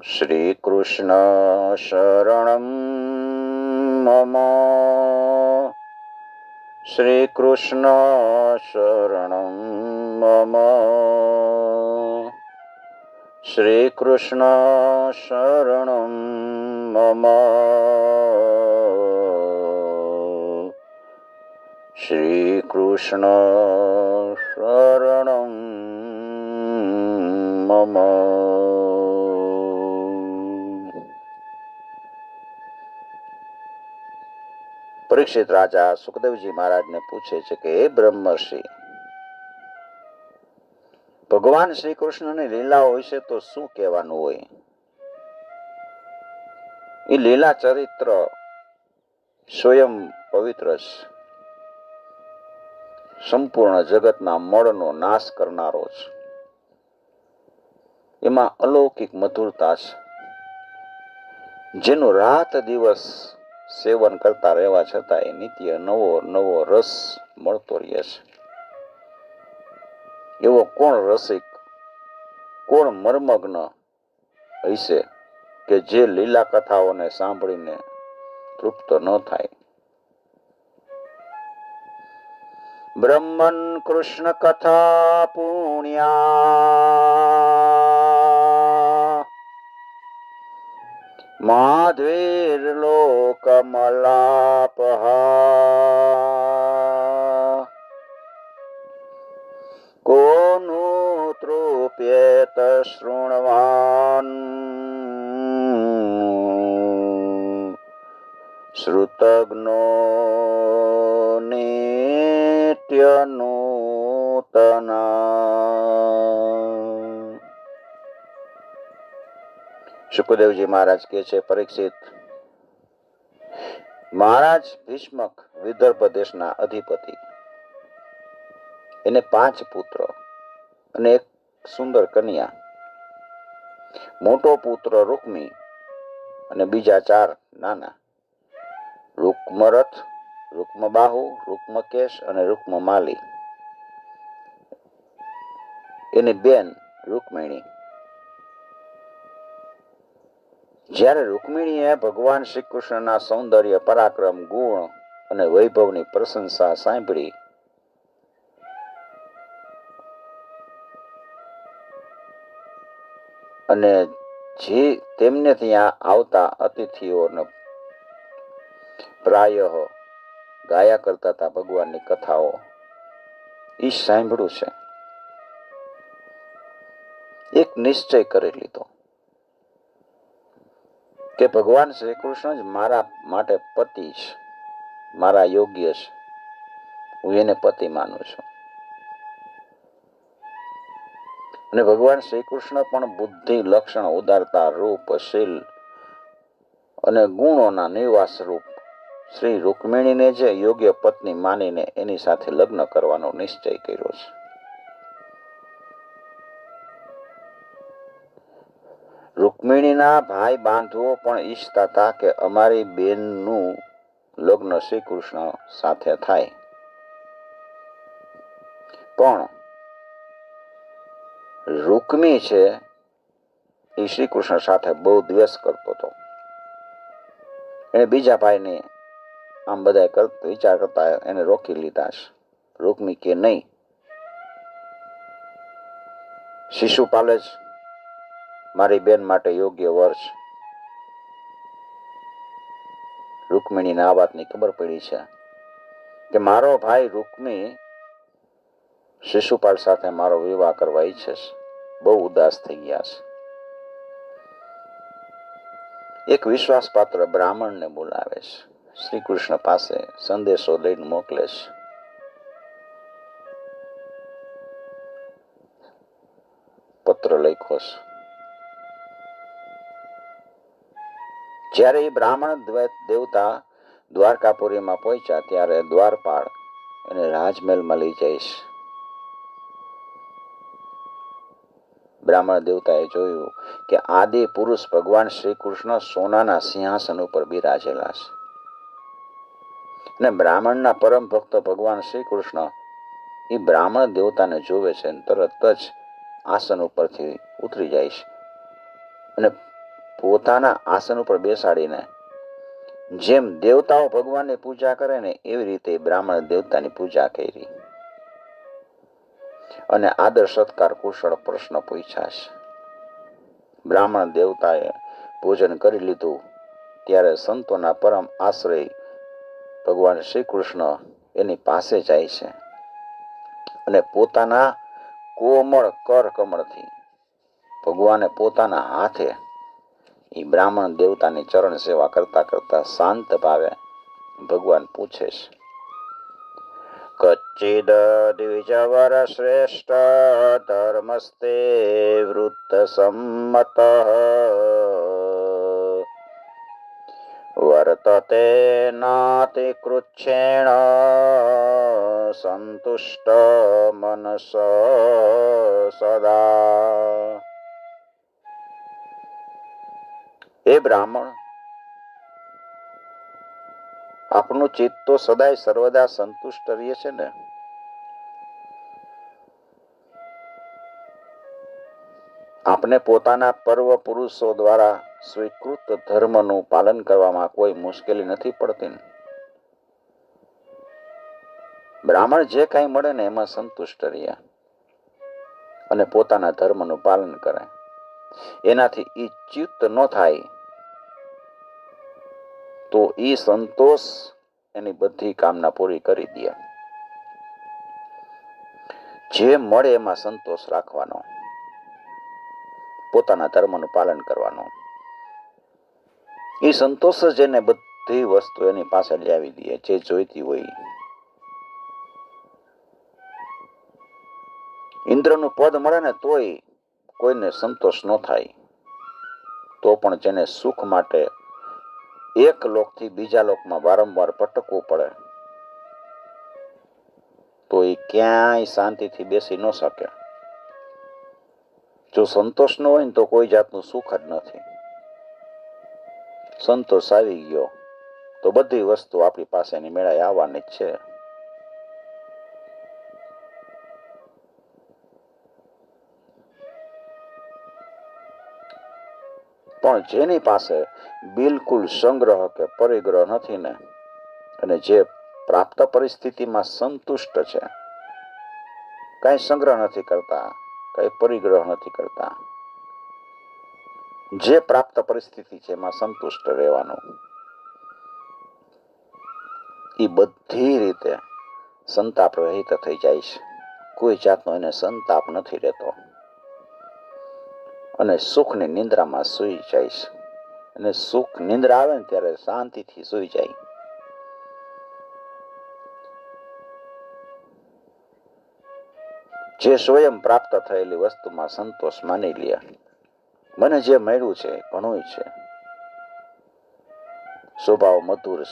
શ્રીકૃષ્ણ શરણ મમ શ્રીકૃષ્ણ શરણ મમ શ્રીકૃષ્ણ શરણ મમ શ્રીકૃષ્ણ શરણ મમ પરીક્ષિત રાજા સુખદેવજી મહારાજને પૂછે છે કે, હે બ્રહ્મર્ષિ, ભગવાન શ્રી કૃષ્ણની લીલા હોય છે તો શું કહેવાનું હોય? એ લીલા ચરિત્ર સ્વયં પવિત્ર છે સંપૂર્ણ જગતના મળનો નાશ કરનારો છે એમાં અલૌકિક મધુરતા છે. જેનું રાત દિવસ સેવન કરતા રહેવા છતાં એ નિત્ય નવો નવો રસ મળતો રહે છે. એવો કોણ રસિક, કોણ મર્મગ્ન હશે કે જે લીલા કથાઓને સાંભળીને તૃપ્ત ન થાય? બ્રહ્મન કૃષ્ણ કથા પુણ્યા માધ્વીર્લોકમલાપહા કોનું તૃપ્યેત શૃણવાન શ્રુતજ્ઞો નિત્યનૂતના સુખદેવજી મહારાજ કે છે, પરીક્ષિત. મહારાજ ભીષ્મક વિદર્ભ દેશના અધિપતિ. એને પાંચ પુત્ર અને એક સુંદર કન્યા. મોટો પુત્ર રૂકમી અને બીજા ચાર નાના. રૂકમરથ, રૂકમબાહુ, રૂકમકેશ અને રૂકમમાલી. એની બેન રૂકમિણી. જ્યારે રૂકમિણીએ ભગવાન શ્રી કૃષ્ણના સૌંદર્ય, પરાક્રમ, ગુણ અને વૈભવની પ્રશંસા સાંભળી, અને જે તેમને ત્યાં આવતા અતિથિઓને પ્રાય ગાયા કરતા હતા ભગવાનની કથાઓ એ સાંભળ્યું છે. એક નિશ્ચય કરી લીધો. કે ભગવાન શ્રી કૃષ્ણ જ મારા માટે પતિ છે. મારા યોગ્ય છે. હું એને પતિ માનું છું. અને ભગવાન શ્રી કૃષ્ણ પણ બુદ્ધિ લક્ષણ ઉદારતા રૂપ, શીલ અને ગુણોના નિવાસ રૂપ શ્રી રૂકમિણીને જે યોગ્ય પત્ની માનીને એની સાથે લગ્ન કરવાનો નિશ્ચય કર્યો છે. રૂકમિણીના ભાઈ બાંધવો પણ ઈચ્છતા હતા કે અમારી બેનનું લગ્ન શ્રી કૃષ્ણ સાથે થાય. પણ રૂકમી છે એ શ્રી કૃષ્ણ સાથે બહુ દ્વેષ કરતો હતો. એને બીજા ભાઈને આમ બધા વિચાર કરતા એને રોકી લીધા છે. રૂકમી કે નહીં? શિશુપાલે જ મારી બેન માટે યોગ્ય વર્ષ. રૂકમિણીને આ વાતની ખબર પડી છે કે મારો ભાઈ રૂકમી શિશુપાલ સાથે મારો વિવાહ કરવા ઈચ્છે છે. બહુ ઉદાસ થઈ ગયા છે. એક વિશ્વાસપાત્ર બ્રાહ્મણને બોલાવે છે. શ્રી કૃષ્ણ પાસે સંદેશો લઈને મોકલે છે. પત્ર લખ્યો છે. જ્યારે એ બ્રાહ્મણ દેવતા દ્વારકાપુરીમાં પહોંચ્યા ત્યારે દ્વારપાળ એને રાજમહેલ મળી જઈશ. બ્રાહ્મણ દેવતાએ જોયું કે આદિ પુરુષ ભગવાન શ્રી કૃષ્ણ સોનાના સિંહાસન ઉપર બિરાજેલા છે. અને બ્રાહ્મણના પરમ ભક્ત ભગવાન શ્રી કૃષ્ણ એ બ્રાહ્મણ દેવતાને જોવે છે તરત જ આસન ઉપરથી ઉતરી જાય છે. અને પોતાના આસન ઉપર બેસાડીને, જેમ દેવતાઓ ભગવાનની પૂજા કરે ને એવી રીતે બ્રાહ્મણ દેવતાની પૂજા કરી. અને આદર, સત્કાર, કુશળ પ્રશ્ન પૂછ્યા છે બ્રાહ્મણ દેવતાએ ભોજન કરી લીધું, ત્યારે સંતોના પરમ આશ્રય ભગવાન શ્રી કૃષ્ણ એની પાસે જાય છે અને પોતાના કોમળ કર કમળથી ભગવાને પોતાના હાથે એ બ્રાહ્મણ દેવતાની ચરણ સેવા કરતા કરતા શાંત ભાવે ભગવાન પૂછે છે કચ્ચિદ દ્વિજવર શ્રેષ્ઠ ધર્મસ્તે વૃત્ત સંમત? વર્તતે નાતિ કૃચ્છેણ સંતુષ્ટ મનસ સદા. એ બ્રાહ્મણ, આપનું ચિત્ત તો સદાય સર્વદા સંતુષ્ટ રહીએ છે ને? આપને પોતાના પર્વ પુરુષો દ્વારા સ્વીકૃત ધર્મનું પાલન કરવામાં કોઈ મુશ્કેલી નથી પડતી બ્રાહ્મણ જે કાંઈ મળે ને એમાં સંતુષ્ટ રહ્યા અને પોતાના ધર્મનું પાલન કરે એનાથી ઈ ન થાય તો એ સંતોષ એની બધી કામના પૂરી કરી દે. જે મળે એમાં સંતોષ રાખવાનો. પોતાના ધર્મનું પાલન કરવાનું. એ સંતોષ જ એને બધી વસ્તુ એની પાસે લાવી દે, જે જોઈતી હોય ઇન્દ્રનું પદ મળે ને તોય કોઈને સંતોષ ન થાય. તો પણ જેને સુખ માટે એક લોકથી બીજા લોકમાં વારંવાર ભટકવું પડે. તો એ ક્યાંય શાંતિથી બેસી ન શકે. જો સંતોષ ન હોય ને તો કોઈ જાતનું સુખ જ નથી. સંતોષ આવી ગયો તો બધી વસ્તુ આપણી પાસેની મેળાએ આવવાની જ છે. પણ જેની પાસે બિલકુલ સંગ્રહ કે પરિગ્રહ નથી ને, અને જે પ્રાપ્ત પરિસ્થિતિમાં સંતુષ્ટ છે, કઈ સંગ્રહ નથી કરતા, કઈ પરિગ્રહ નથી કરતા. જે પ્રાપ્ત પરિસ્થિતિ છે એમાં સંતુષ્ટ રહેવાનું. એ બધી રીતે સંતાપ રહિત થઈ જાય છે. કોઈ જાતનો એને સંતાપ નથી રહેતો. અને સુખની નિંદ્રામાં સૂઈ જાય અને સુખ નિંદ્રા આવે ને ત્યારે શાંતિથી સૂઈ જાય. જે સ્વયં પ્રાપ્ત થયેલી વસ્તુમાં સંતોષ માની લ્યા મને જે મળ્યું છે ઘણું છે. સ્વભાવ મધુર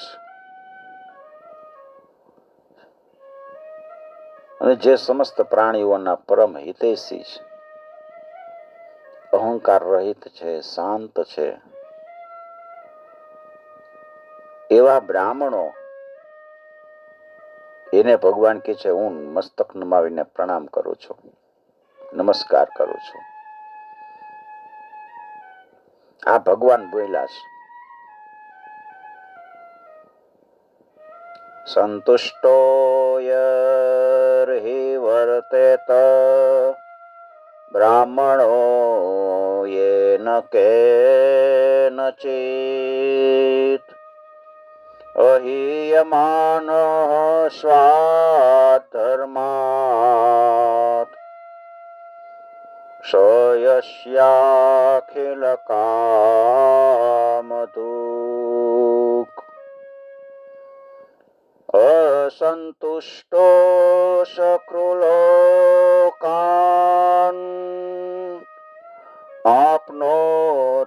અને જે સમસ્ત પ્રાણીઓના પરમ હિતેશી છે. અહંકાર રહિત છે, શાંત છે. એવા બ્રાહ્મણો એને ભગવાન કે છે, હું મસ્તક નમાવીને પ્રણામ કરું છું, નમસ્કાર કરું છું. આ ભગવાન બોલ્યા છે. સંતુષ્ટો યર્હિ વર્તેત બ્રાહ્મણો યેન કેનચિત અહીયમાન સ્વાધર્માત. સયસ્યાખિલ કામધુક અસંતુષ્ટો સકૃલોકાન આપ્નોત્યપि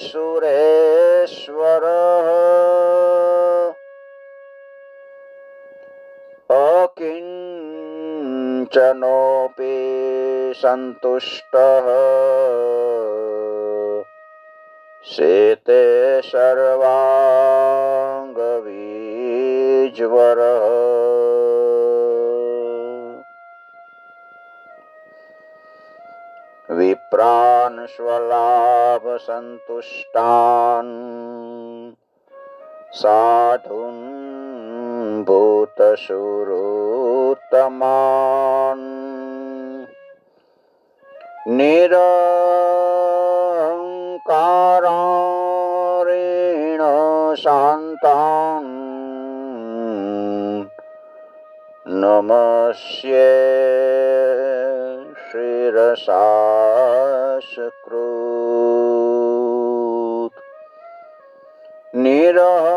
સુરેશ્વર અકિંચનોપि સંતુષ્ટ શેતે સર્વાંગવીજ્વર વિપ્ર વિપ્રાન સ્વલાભ સંતુષ્ટાન સાધુન ભૂતસુરોત્તમાન નિરંકારેણ શાંતાન नमः श्रीरसासकृत् निरहङ्कारिणः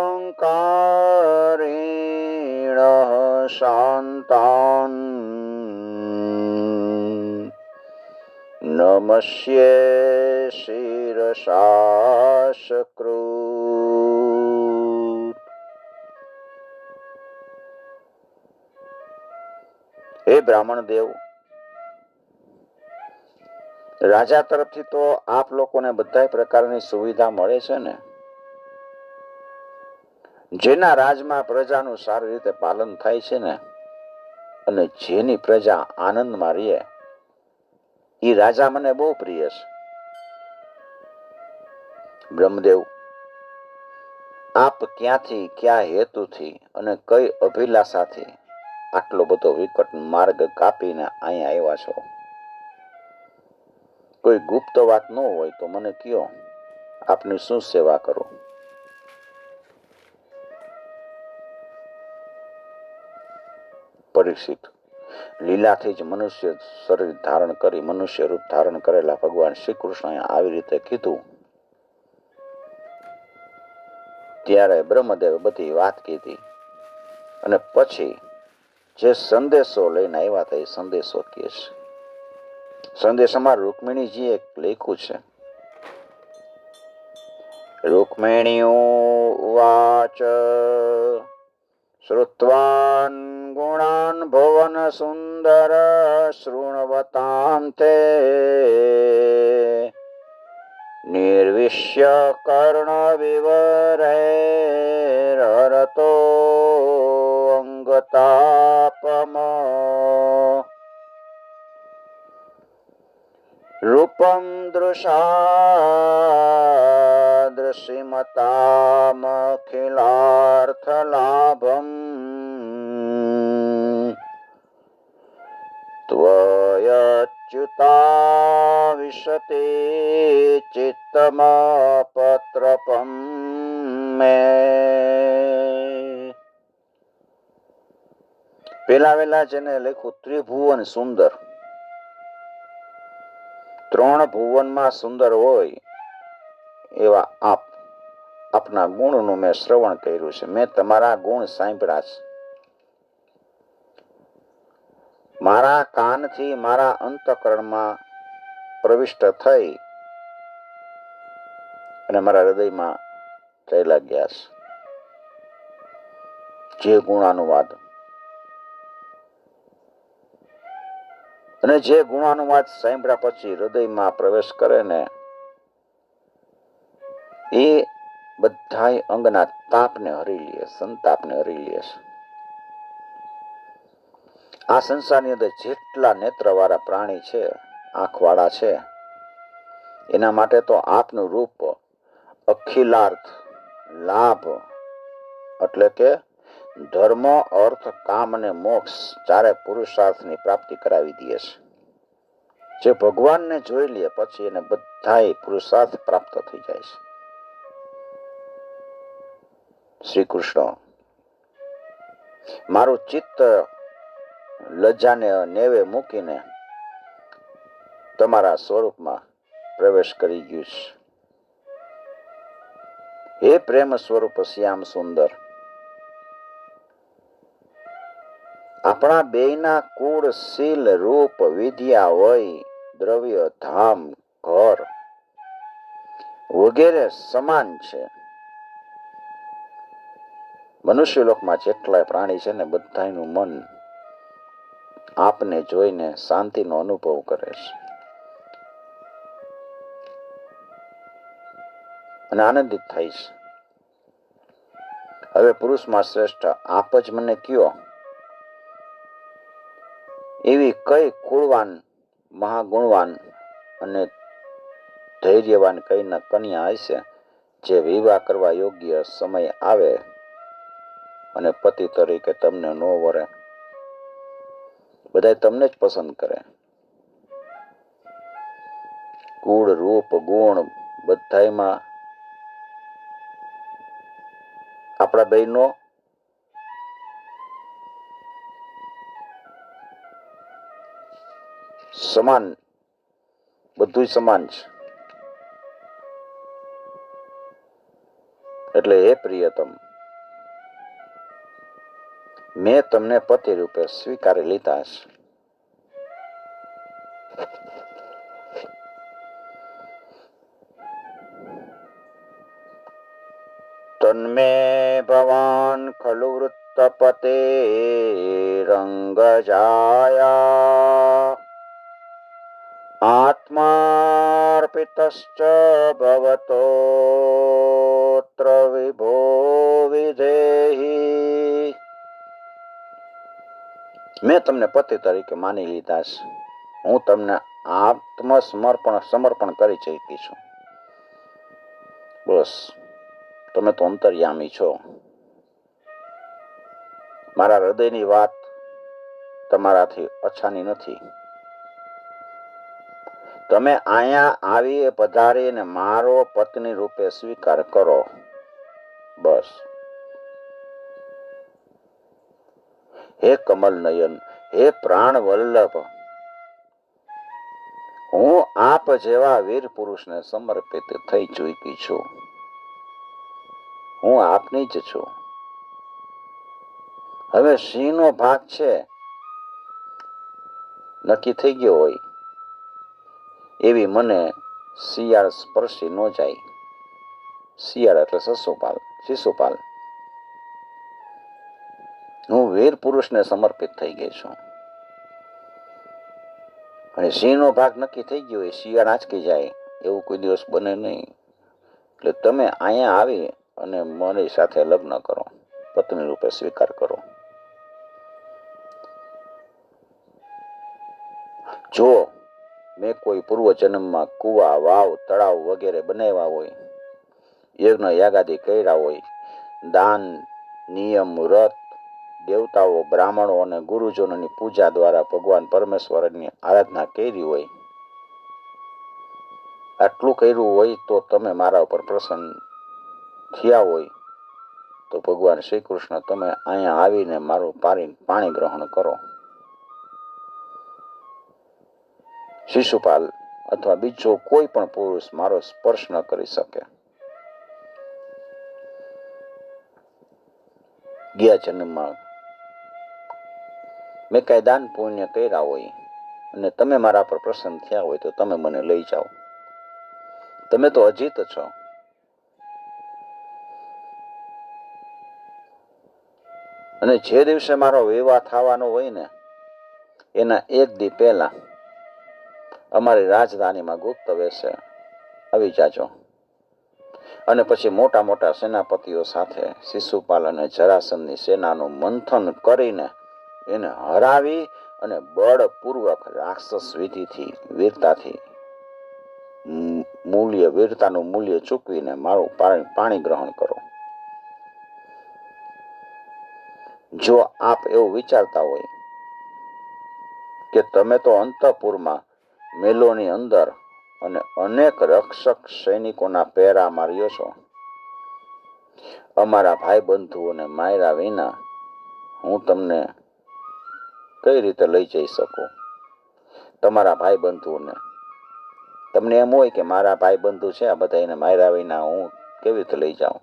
शान्तान् नमस्ये शिरसास બ્રાહ્મણ દેવ. રાજા તરફથી તો આપ લોકોને બધા પ્રકારની સુવિધા મળે છે ને? જેના રાજમાં પ્રજાનું સારી રીતે પાલન થાય છે ને, અને જેની પ્રજા આનંદમાં રહે એ રાજા મને બહુ પ્રિય છે. બ્રહ્મદેવ, આપ ક્યાંથી, ક્યાં હેતુથી અને કઈ અભિલાષાથી આટલો બધો વિકટ માર્ગ કાપીને અહીંયા આવ્યા છો? કોઈ ગુપ્ત વાત ન હોય તો મને કયો, આપની શું સેવા કરું? પરીક્ષિત, લીલાથી જ મનુષ્ય શરીર ધારણ કરી, મનુષ્ય રૂપ ધારણ કરેલા ભગવાન શ્રી કૃષ્ણએ આવી રીતે કીધું. ત્યારે બ્રહ્મદેવે બધી વાત કીધી. અને પછી જે સંદેશો લઈને આવ્યા હતા, એ સંદેશો કહે છે. સંદેશમાં રૂકમિણીજી એક લખ્યું છે. રૂકમિણીઓ વાચ શ્રુત્વાન ગુણાન ભુવન સુંદર શૃણવતામ તે નિર્વિશ્ય કર્ણ વિવરતો અંગતાપમ રૂપમ દૃશા દૃશિમતામખિલાર્થલાભમ ત્વયચ્યુતા વિશતે ચિત્તમાપત્રપમ મે પેલા વેલા જેને લખ્યું ત્રિભુવન સુંદર. ત્રણ ભુવનમાં સુંદર હોય એવા આપ, આપના ગુણનું મેં શ્રવણ કર્યું છે. મેં તમારા ગુણ સાંભળ્યા છે. મારા કાનથી મારા અંતકરણમાં પ્રવિષ્ટ થઈ અને મારા હૃદયમાં થયેલા ગયા છે. જે ગુણાનુવાદ અને જે ગુણાનુવાદ સાંભળ્યા પછી હૃદયમાં પ્રવેશ કરે ને, એ બધાય અંગના તાપને હરી લે સંતાપને હરી લે આ સંસારની અંદર જેટલા નેત્રવાળા પ્રાણી છે, આંખવાળા છે, એના માટે તો આપનું રૂપ અખિલાર્થ, લાભ, એટલે કે ધર્મ, અર્થ, કામ અને મોક્ષ ચારે પુરુષાર્થની પ્રાપ્તિ કરાવી દે છે. જે ભગવાનને જોઈ લે, પછી એને બધાય પુરુષાર્થ પ્રાપ્ત થઈ જાય છે. શ્રી કૃષ્ણ, મારું ચિત્ત લજ્જાને નેવે મૂકીને તમારા સ્વરૂપમાં પ્રવેશ કરી ગયું છે. હે પ્રેમ સ્વરૂપ શ્યામ સુંદર આપણા બેયના કુળ શીલ રૂપ વિદ્યા વય દ્રવ્ય, ધામ, ઘર વગેરે સમાન છે. મનુષ્ય લોકમાં જેટલાય પ્રાણી છે ને બધાનું મન આપને જોઈને શાંતિનો અનુભવ કરે છે. અને આનંદિત થાય છે. હવે પુરુષમાં શ્રેષ્ઠ આપ જ મને કયો? એવી કઈ કુળવાન, મહાગુણવાન અને ધૈર્યવાન કઈને કન્યા હશે જે વિવાહ કરવા યોગ્ય સમય આવે અને પતિ તરીકે તમને ન વરે? બધા તમને જ પસંદ કરે. કુળ, રૂપ, ગુણ બધાયમાં આપણા બહેનો સમાન. બધું સમાન છે. એટલે હે પ્રિયતમ, મેં તમને પતિ રૂપે સ્વીકારી લીધા છે. તન્મે ભવાન ખલુ વૃત્તપતે રંગજાયા આત્માર્પિતશ્ચ ભવતોત્ર વિભો વિધેહી મેં તમને પતિ તરીકે માની લીધા છે હું તમને આત્મસમર્પણ સમર્પણ કરી ચૂકી છું બસ તમે તો અંતર્યામી છો મારા હૃદયની વાત તમારાથી અછાની નથી તમે અહીંયા આવી પધારીને મારો પત્ની રૂપે સ્વીકાર કરો. બસ. હે કમલ નયન હે પ્રાણ વલ્લભ હું આપ જેવા વીર પુરુષને સમર્પિત થઈ ચૂકી છું. હું આપની જ છું. હવે સિંહનો ભાગ છે. નક્કી થઈ ગયો હોય. એવી મને શિયાળ સ્પર્શી ન જાય. શિયાળ એટલે સસુપાલ શિશુપાલ. હું વીર પુરુષને સમર્પિત થઈ ગઈ છું. અને સિંહનો ભાગ નક્કી થઈ ગયો હોય શિયાળ આંચકી જાય, એવું કોઈ દિવસ બને નહીં. એટલે તમે અહીંયા આવી અને મારી સાથે લગ્ન કરો, પત્ની રૂપે સ્વીકાર કરો. જો મેં કોઈ પૂર્વ જન્મમાં કુવા, વાવ, તળાવ વગેરે બનાવ્યા હોય, યજ્ઞ યાગાદી કર્યા હોય, દાન, નિયમ, વ્રત, દેવતાઓ, બ્રાહ્મણો અને ગુરુજનોની પૂજા દ્વારા ભગવાન પરમેશ્વરની આરાધના કરી હોય, આટલું કર્યું હોય તો તમે મારા ઉપર પ્રસન્ન થયા હોય, તો ભગવાન શ્રી કૃષ્ણ, તમે અહીંયા આવીને મારું પાણી પાણી ગ્રહણ કરો. શિશુપાલ અથવા બીજો કોઈ પણ પુરુષ મારો સ્પર્શ ન કરી શકે. ગયા જન્મમાં મેં કઈ દાન પુણ્ય કર્યા હોય અને તમે મારા પર પ્રસન્ન થયા હોય તો તમે મને લઈ જાઓ. તમે તો અજીત છો. અને જે દિવસે મારો વિવાહ થવાનો હોય ને, એના એક દી પહેલા અમારી રાજધાનીમાં ગુપ્ત વેશે. આવી જાજો. અને પછી મોટા મોટા સેનાપતિઓ સાથે શિશુપાલ અને જરાસનની સેનાનું મંથન કરીને એને હરાવી અને બળપૂર્વક રાક્ષસ વિધિથી, વીરતાથી મૂલ્ય, વીરતાનું મૂલ્ય ચૂકવીને મારું પાણી પાણી ગ્રહણ કરો. જો આપ એવું વિચારતા હોય કે તમે તો અંતઃપુરમાં મેલોની અંદર અને અનેક રક્ષક સૈનિકોના પહેરા માર્યો છો. અમારા ભાઈ બંધુઓને માર્યા વિના હું તમને કઈ રીતે લઈ જઈ શકું? તમારા ભાઈ બંધુઓને તમને એમ હોય કે મારા ભાઈ બંધુ છે, આ બધા એને માર્યા વિના હું કેવી રીતે લઈ જાઉં?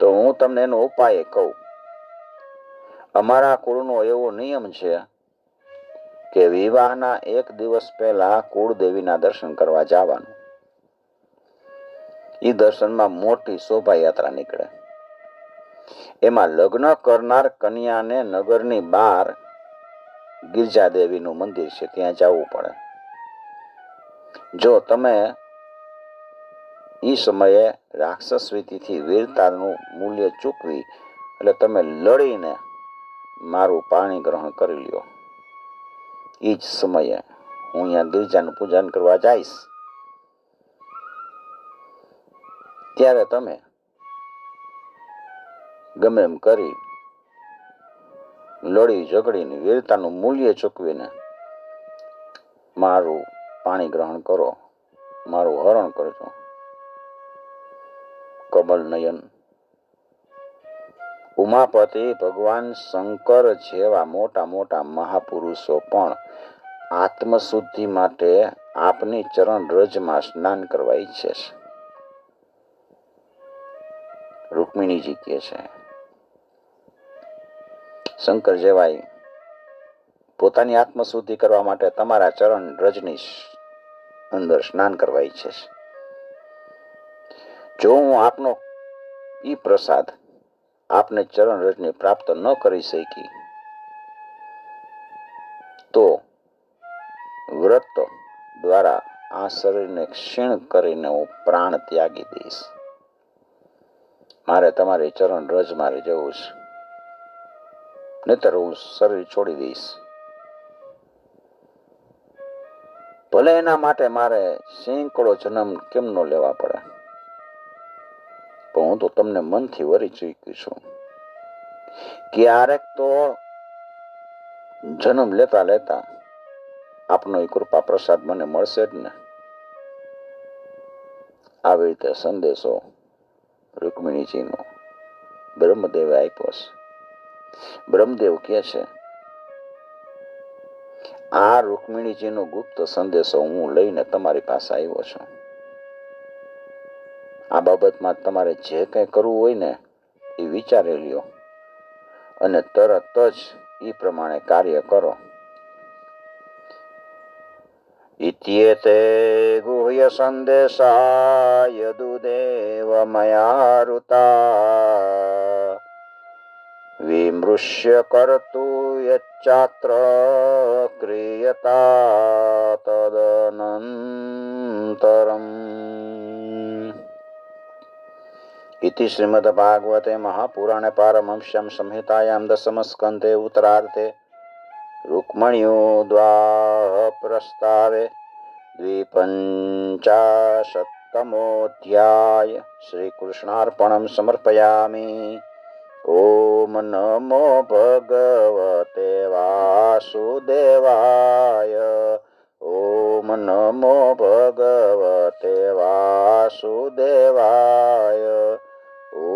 તો હું તમને એનો ઉપાય કહું. અમારા કુળનો એવો નિયમ છે કે વિવાહના એક દિવસ પહેલા કુળદેવીના દર્શન કરવા જવાનું. એ દર્શનમાં મોટી શોભાયાત્રા નીકળે. એમાં લગ્ન કરનાર કન્યાને નગરની બહાર ગિરજાદેવીનું મંદિર છે, ત્યાં જવું પડે. જો તમે એ સમયે રાક્ષસ વિધિથી વીરતાનું મૂલ્ય ચૂકવી, એટલે તમે લડીને મારું પાણી ગ્રહણ કરી લ્યો. એ જ સમયે હું અહીંયા ગિરજાનું પૂજન કરવા જઈશ. ત્યારે તમે ગમે એમ કરી લડી ઝઘડીને વીરતાનું મૂલ્ય ચૂકવીને મારું પાણી ગ્રહણ કરો, મારું હરણ કરજો. કમલ નયન ઉમાપતિ ભગવાન શંકર જેવા મોટા મોટા મહાપુરુષો પણ આત્મશુદ્ધિ માટે આપની ચરણ રજમાં સ્નાન કરવા ઈચ્છે છે. રૂકમિણીજી કહે છે, શંકર જેવાય પોતાની આત્મશુદ્ધિ કરવા માટે તમારા ચરણ રજની અંદર સ્નાન કરવા ઈચ્છે છે. જો હું આપનો ઈ પ્રસાદ આપને ચરણ રજને પ્રાપ્ત ન કરી શકી. તો વ્રત દ્વારા આ શરીરને ક્ષીણ કરીને હું પ્રાણ ત્યાગી દઈશ. મારે તમારી ચરણ રજ મારે જવું છે. નહીતર હું શરીર છોડી દઈશ. ભલે એના માટે મારે સેંકડો જન્મ કેમ નો લેવા પડે? હું તો તમને મનથી વરી ચૂક્યું છું. ક્યારેક તો જન્મ લેતા લેતા આપનો એ કૃપા પ્રસાદ મને મળશે જ ને. આવી રીતે સંદેશો રૂકમિણીજીનો બ્રહ્મદેવે આપ્યો છે. બ્રહ્મદેવ કહે છે, આ રૂકમિણીજીનો ગુપ્ત સંદેશો હું લઈને તમારી પાસે આવ્યો છું. આ બાબતમાં તમારે જે કંઈ કરવું હોય ને, એ વિચારી લ્યો. અને તરત જ એ પ્રમાણે કાર્ય કરો. ઇત્યેતે ગુહ્ય સંદેશાય યદુદેવ મયારુતા. વિમૃશ્ય કરતુ યચ્ચાત્ર ક્રિયતા તદનંતરમ. इति श्रीमद्भागवते महापुराणे पारमंस्यां संहितायां दशमस्कन्धे उत्तरार्धे रुक्मण्योद्वाह प्रस्तावे द्विपञ्चाशत्तमोऽध्याय श्रीकृष्णार्पणं समर्पयामि ॐ नमो भगवते वासुदेवाय ॐ नमो भगवते वासुदेवाय